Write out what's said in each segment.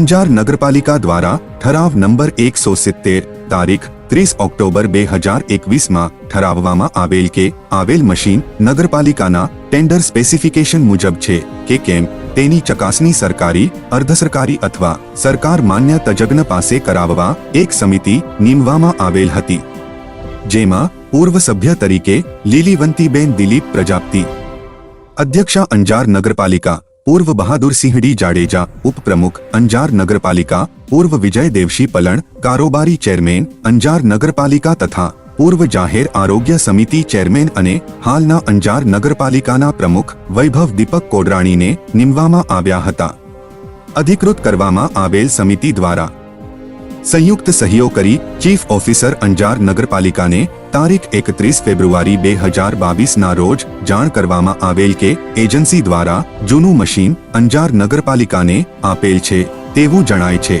અંજાર નગરપાલિકા દ્વારા ઠરાવ નંબર એકસો સિત્તેર તારીખ ત્રીસ ઓક્ટોબર બે હજાર એકવીસમાં ઠરાવવામાં આવેલ કે આવેલ મશીન નગરપાલિકાના ટેન્ડર સ્પેસિફિકેશન મુજબ છે કે કેમ તેની ચકાસણી સરકારી અર્ધસરકારી અથવા સરકાર માન્ય તજજ્ઞ પાસે કરાવવા એક સમિતિ નીમવામાં આવેલ હતી જેમાં પૂર્વ સભ્ય તરીકે લીલીવંતીબેન દિલીપ પ્રજાપતિ અધ્યક્ષા અંજાર નગરપાલિકા પૂર્વ બહાદુરસિંહડી જાડેજા ઉપપ્રમુખ અંજાર નગરપાલિકા, પૂર્વ વિજય દેવશી પલણ, કારોબારી ચેરમેન, અંજાર નગરપાલિકા તથા પૂર્વ જાહેર આરોગ્ય સમિતિ ચેરમેન અને હાલના અંજાર નગરપાલિકાના પ્રમુખ વૈભવ દીપક કોડરાણીને નીમવામાં આવ્યા હતા. અધિકૃત કરવામાં આવેલ સમિતિ દ્વારા સંયુક્ત સહીઓ કરી ચીફ ઓફિસર અંજાર નગરપાલિકાને તારીખ એકત્રીસ ફેબ્રુઆરી બે હજાર બાવીસના રોજ જાણ કરવામાં આવેલ કે એજન્સી દ્વારા જૂનું મશીન અંજાર નગરપાલિકાને આપેલ છે તેવું જણાય છે.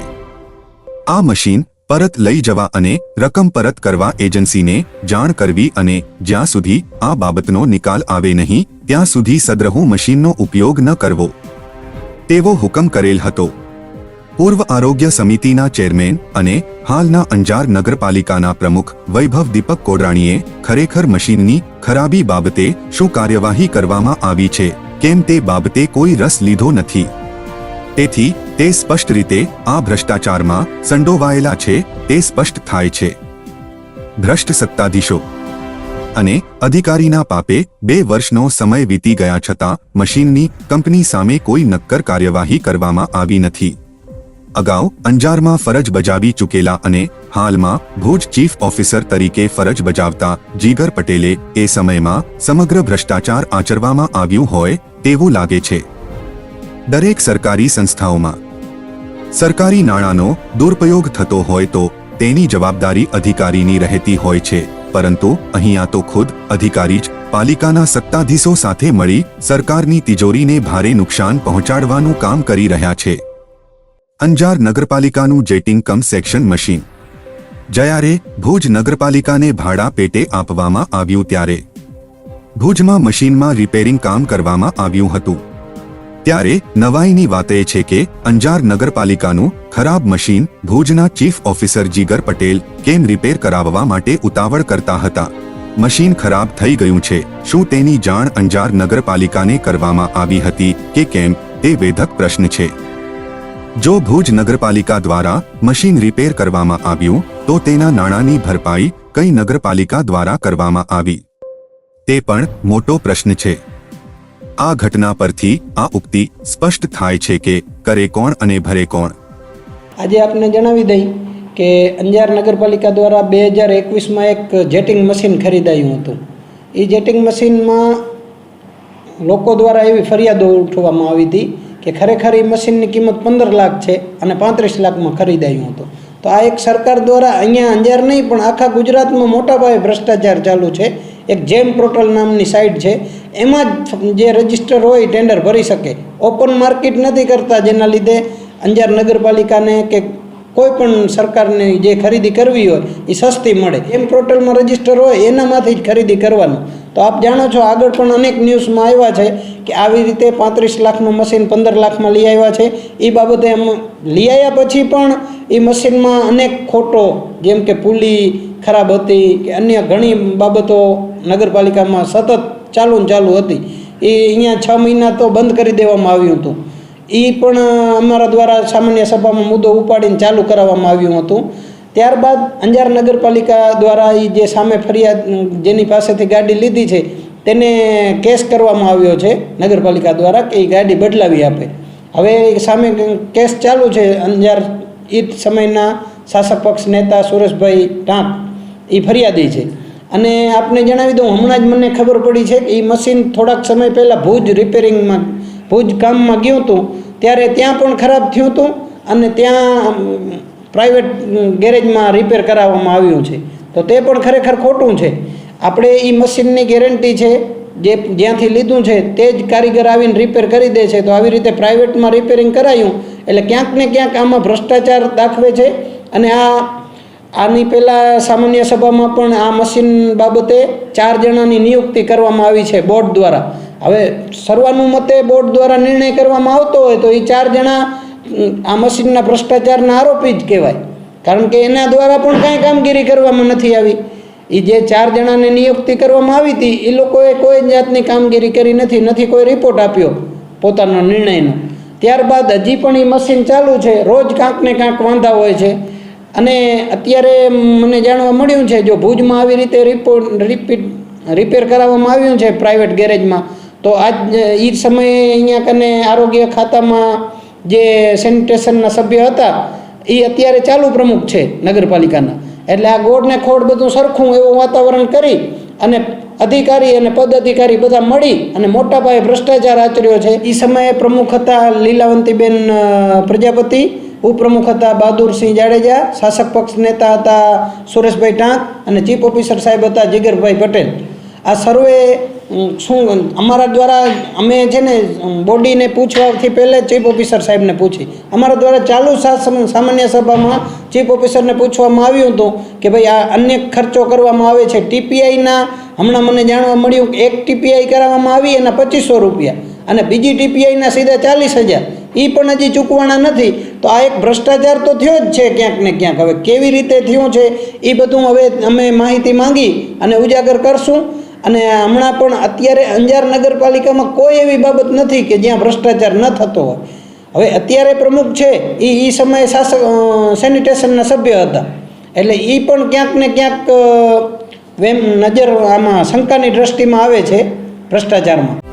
આ મશીન પરત લઈ જવા અને રકમ પરત કરવા એજન્સીને જાણ કરવી અને જ્યાં સુધી આ બાબતનો નિકાલ આવે નહીં, ત્યાં સુધી સદ્રહુ મશીનનો ઉપયોગ ન કરવો. તેવો હુકમ કરેલ હતો. પૂર્વ આરોગ્ય સમિતિના ચેરમેન અને હાલના અંજાર નગરપાલિકાના પ્રમુખ વૈભવ દીપક કોડરાણીએ ખરેખર મશીનની ખરાબી બાબતે શું કાર્યવાહી કરવામાં આવી છે? કેમ તે બાબતે કોઈ રસ લીધો નથી? તેથી, તે સ્પષ્ટ રીતે આ ભ્રષ્ટાચારમાં સંડોવાયેલા છે, તે સ્પષ્ટ થાય છે. ભ્રષ્ટ સત્તાધીશો. અને અધિકારીના પાપે બે વર્ષનો સમય વીતી ગયા છતાં મશીનની કંપની સામે કોઈ નક્કર કાર્યવાહી કરવામાં આવી નથી. અગાઉ અંજારમાં ફરજ બજાવી ચૂકેલા અને હાલમાં ભુજ ચીફ ઓફિસર તરીકે ફરજ બજાવતા જીગર પટેલે એ સમયમાં સમગ્ર ભ્રષ્ટાચાર આચરવામાં આવ્યું હોય તેવું લાગે છે. દરેક સરકારી સંસ્થાઓમાં સરકારી નાણાંનો દુરુપયોગ થતો હોય તો તેની જવાબદારી અધિકારીની રહેતી હોય છે, પરંતુ અહીંયા તો ખુદ અધિકારી જ પાલિકાના સત્તાધીશો સાથે મળી સરકારની તિજોરીને ભારે નુકસાન પહોંચાડવાનું કામ કરી રહ્યા છે. અંજાર નગરપાલિકાનું જેટિંગ કમ સેક્શન મશીન. જયારે ભુજ નગરપાલિકાને ભાડા પેટે આપવામાં આવ્યું ત્યારે. ભુજમાં મશીનમાં રિપેરિંગ કામ કરવામાં આવ્યું હતું. ત્યારે નવાઈની વાત એ છે કે, અંજાર નગરપાલિકાનું ખરાબ મશીન ભુજના ચીફ ઓફિસર જીગર પટેલ કેમ રિપેર કરાવવા માટે ઉતાવળ કરતા હતા. મશીન ખરાબ થઈ ગયું છે, શું તેની જાણ અંજાર નગરપાલિકાને કરવામાં આવી હતી કે કેમ તે વેધક પ્રશ્ન છે. જો ભુજ નગરપાલિકા દ્વારા મશીન રિપેર કરવામાં આવ્યું, તો તેના નાણાંની ભરપાઈ કઈ નગરપાલિકા દ્વારા કરવામાં આવી? તે પણ મોટો પ્રશ્ન છે. આ ઘટના પરથી આ ઉક્તિ સ્પષ્ટ થાય છે કે કરે કોણ અને ભરે કોણ. આજે આપને જણાવી દઈ કે અંજાર નગરપાલિકા દ્વારા બે હજાર એકવીસમાં એક જેટિંગ મશીન ખરીદાયું હતું. એ જેટિંગ મશીનમાં લોકો દ્વારા એવી ફરિયાદો ઉઠવામાં આવી હતી કે ખરેખર એ મશીનની કિંમત પંદર લાખ છે અને પાંત્રીસ લાખમાં ખરીદાયું હતું. તો આ એક સરકાર દ્વારા અહીંયા અંજાર નહીં, પણ આખા ગુજરાતમાં મોટા પાયે ભ્રષ્ટાચાર ચાલુ છે. એક જેમ પોર્ટલ નામની સાઇટ છે. એમાં જ જે રજિસ્ટર હોય ટેન્ડર ભરી શકે. ઓપન માર્કેટ નથી કરતા, જેના લીધે અંજાર નગરપાલિકાને કે કોઈ પણ સરકારની જે ખરીદી કરવી હોય એ સસ્તી મળે. એમ પોર્ટલમાં રજિસ્ટર હોય, એનામાંથી જ ખરીદી કરવાનું. તો આપ જાણો છો, આગળ પણ અનેક ન્યૂઝમાં આવ્યા છે કે આવી રીતે પાંત્રીસ લાખનું મશીન પંદર લાખમાં લઈ આવ્યા છે. એ બાબતે એમ લઈ આવ્યા પછી પણ એ મશીનમાં અનેક ખોટો, જેમ કે પુલી ખરાબ હતી કે અન્ય ઘણી બાબતો નગરપાલિકામાં સતત ચાલુ ને ચાલુ હતી. એ અહીંયા છ મહિના તો બંધ કરી દેવામાં આવ્યું હતું. એ પણ અમારા દ્વારા સામાન્ય સભામાં મુદ્દો ઉપાડીને ચાલુ કરાવવામાં આવ્યું હતું. ત્યારબાદ અંજાર નગરપાલિકા દ્વારા એ જે સામે ફરિયાદ, જેની પાસેથી ગાડી લીધી છે, તેને કેસ કરવામાં આવ્યો છે, નગરપાલિકા દ્વારા કે એ ગાડી બદલાવી આપે. હવે સામે કેસ ચાલુ છે, અંજાર એ સમયના શાસક પક્ષ નેતા સુરેશભાઈ ટાંક એ ફરિયાદી છે. અને આપને જણાવી દઉં, હમણાં જ મને ખબર પડી છે કે એ મશીન થોડાક સમય પહેલાં ભુજ રિપેરિંગમાં ભુજ કામમાં ગયું હતું, ત્યારે ત્યાં પણ ખરાબ થયું હતું અને ત્યાં પ્રાઇવેટ ગેરેજમાં રિપેર કરાવવામાં આવ્યું છે. તો તે પણ ખરેખર ખોટું છે. આપણે એ મશીનની ગેરંટી છે, જે જ્યાંથી લીધું છે, તે જ કારીગર આવીને રિપેર કરી દે છે. તો આવી રીતે પ્રાઇવેટમાં રિપેરિંગ કરાયું, એટલે ક્યાંક ને ક્યાંક આમાં ભ્રષ્ટાચાર દાખવે છે. અને આ, આની પહેલાં સામાન્ય સભામાં પણ આ મશીન બાબતે ચાર જણાની નિયુક્તિ કરવામાં આવી છે, બોર્ડ દ્વારા. હવે સર્વાનુમતે બોર્ડ દ્વારા નિર્ણય કરવામાં આવતો હોય તો એ ચાર જણા આ મશીનના ભ્રષ્ટાચારના આરોપી જ કહેવાય. કારણ કે એના દ્વારા પણ કાંઈ કામગીરી કરવામાં નથી આવી. એ જે ચાર જણાને નિયુક્તિ કરવામાં આવી હતી એ લોકોએ કોઈ જાતની કામગીરી કરી નથી નથી કોઈ રિપોર્ટ આપ્યો પોતાનો નિર્ણયનો. ત્યારબાદ હજી પણ એ મશીન ચાલુ છે, રોજ કાંક ને કાંક વાંધા હોય છે. અને અત્યારે મને જાણવા મળ્યું છે, જો ભુજમાં આવી રીતે રિપોર્ટ રિપીટ રિપેર કરાવવામાં આવ્યું છે પ્રાઇવેટ ગેરેજમાં તો આજ એ સમયે અહીંયા કને આરોગ્ય ખાતામાં જે સેનિટેશનના સભ્ય હતા એ અત્યારે ચાલુ પ્રમુખ છે નગરપાલિકાના. એટલે આ ગોળને ખોડ બધું સરખું એવું વાતાવરણ કરી અને અધિકારી અને પદ અધિકારી બધા મળી અને મોટા પાયે ભ્રષ્ટાચાર આચર્યો છે. એ સમયે પ્રમુખ હતા લીલાવંતીબેન પ્રજાપતિ, ઉપપ્રમુખ હતા બહાદુરસિંહ જાડેજા, શાસક પક્ષ નેતા હતા સુરેશભાઈ ટાંક અને ચીફ ઓફિસર સાહેબ હતા જીગરભાઈ પટેલ. આ સર્વે શું અમારા દ્વારા અમે છે ને બોડીને પૂછવાથી પહેલાં ચીફ ઓફિસર સાહેબને પૂછી. અમારા દ્વારા ચાલુ સામાન્ય સભામાં ચીફ ઓફિસરને પૂછવામાં આવ્યું હતું કે ભાઈ આ અન્ય ખર્ચો કરવામાં આવે છે. ટીપીઆઈના હમણાં મને જાણવા મળ્યું એક ટીપીઆઈ કરાવવામાં આવી એના પચીસો રૂપિયા અને બીજી ટીપીઆઈના સીધા ચાલીસ હજાર. એ પણ હજી ચૂકવાના નથી. તો આ એક ભ્રષ્ટાચાર તો થયો જ છે ક્યાંક ને ક્યાંક. હવે કેવી રીતે થયું છે એ બધું હવે અમે માહિતી માંગી અને ઉજાગર કરશું. અને હમણાં પણ અત્યારે અંજાર નગરપાલિકામાં કોઈ એવી બાબત નથી કે જ્યાં ભ્રષ્ટાચાર ન થતો હોય. હવે અત્યારે પ્રમુખ છે, એ એ સમયે શાસક સેનિટેશનના સભ્ય હતા. એટલે એ પણ ક્યાંક ને ક્યાંક વેમ નજર આમાં શંકાની દ્રષ્ટિમાં આવે છે ભ્રષ્ટાચારમાં.